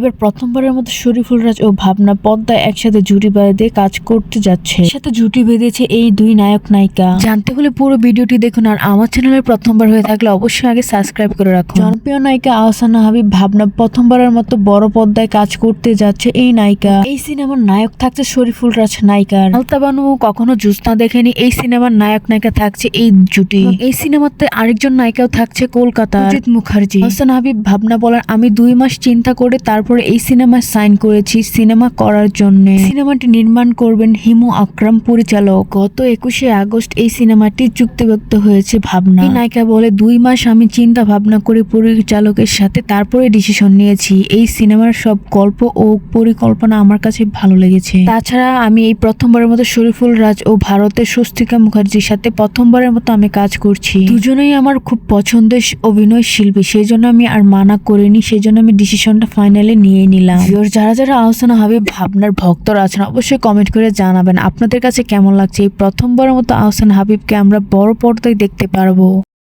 এবার প্রথমবারের মতো শরীফুল রাজ ও ভাবনা পদ্মায় একসাথে জুটি বেঁধে কাজ করতে যাচ্ছে। সাথে জুটি বেঁধেছে এই দুই নায়ক নায়িকা। জানতে হলে পুরো ভিডিওটি দেখুন আর আমার চ্যানেলের প্রথমবার হয়ে থাকলে অবশ্যই আগে সাবস্ক্রাইব করে রাখুন। জনপ্রিয় নায়িকা আহসানা হাবিব ভাবনা প্রথমবারের মতো বড় পর্দায় কাজ করতে যাচ্ছে এই নায়িকা। এই সিনেমার নায়ক থাকছে শরীফুল রাজ নায়িকার। আলতা বানু কখনো জুসনা দেখেনি এই সিনেমার নায়ক নায়িকা থাকছে এই জুটি। এই সিনেমাতে আরেকজন নায়িকাও থাকছে কলকাতা মুখার্জি। হাসান হাবিব ভাবনা বলার আমি দুই মাস চিন্তা করে তারপরে এই সিনেমা সাইন করেছি সিনেমা করার জন্য। সিনেমাটি নির্মাণ করবেন হিমু আকরাম, পরিচালক। গত একুশে আগস্ট এই সিনেমাটি চুক্তিভুক্ত হয়েছে ভাবনা। নায়িকা বলে, দুই মাস আমি চিন্তা ভাবনা করে পরিচালকের সাথে তারপরে ডিসিশন নিয়েছি। এই সিনেমার সব গল্প ও পরিকল্পনা আমার কাছে ভালো লেগেছে। তাছাড়া আমি এই প্রথমবারের মতো শরীফুল রাজ ও ভারতের স্বস্তিকা মুখার্জির সাথে প্রথমবারের মতো আমি কাজ করছি। দুজনেই আমার খুব পছন্দের অভিনয় শিল্পী। সেই জন্য আমি আর মানা করিনি। সেই জন্য আমি ডিসিশনটা ফাইনালি নিয়ে নিলাম। ভিওর যারা যারা আহসান হাবিব ভাবনার ভক্তরা আছেন, অবশ্যই কমেন্ট করে জানাবেন। আপনাদের কাছে কেমন লাগছে? এই প্রথমবারের মতো আহসান হাবিবকে আমরা বড় পর্দায় দেখতে পারব।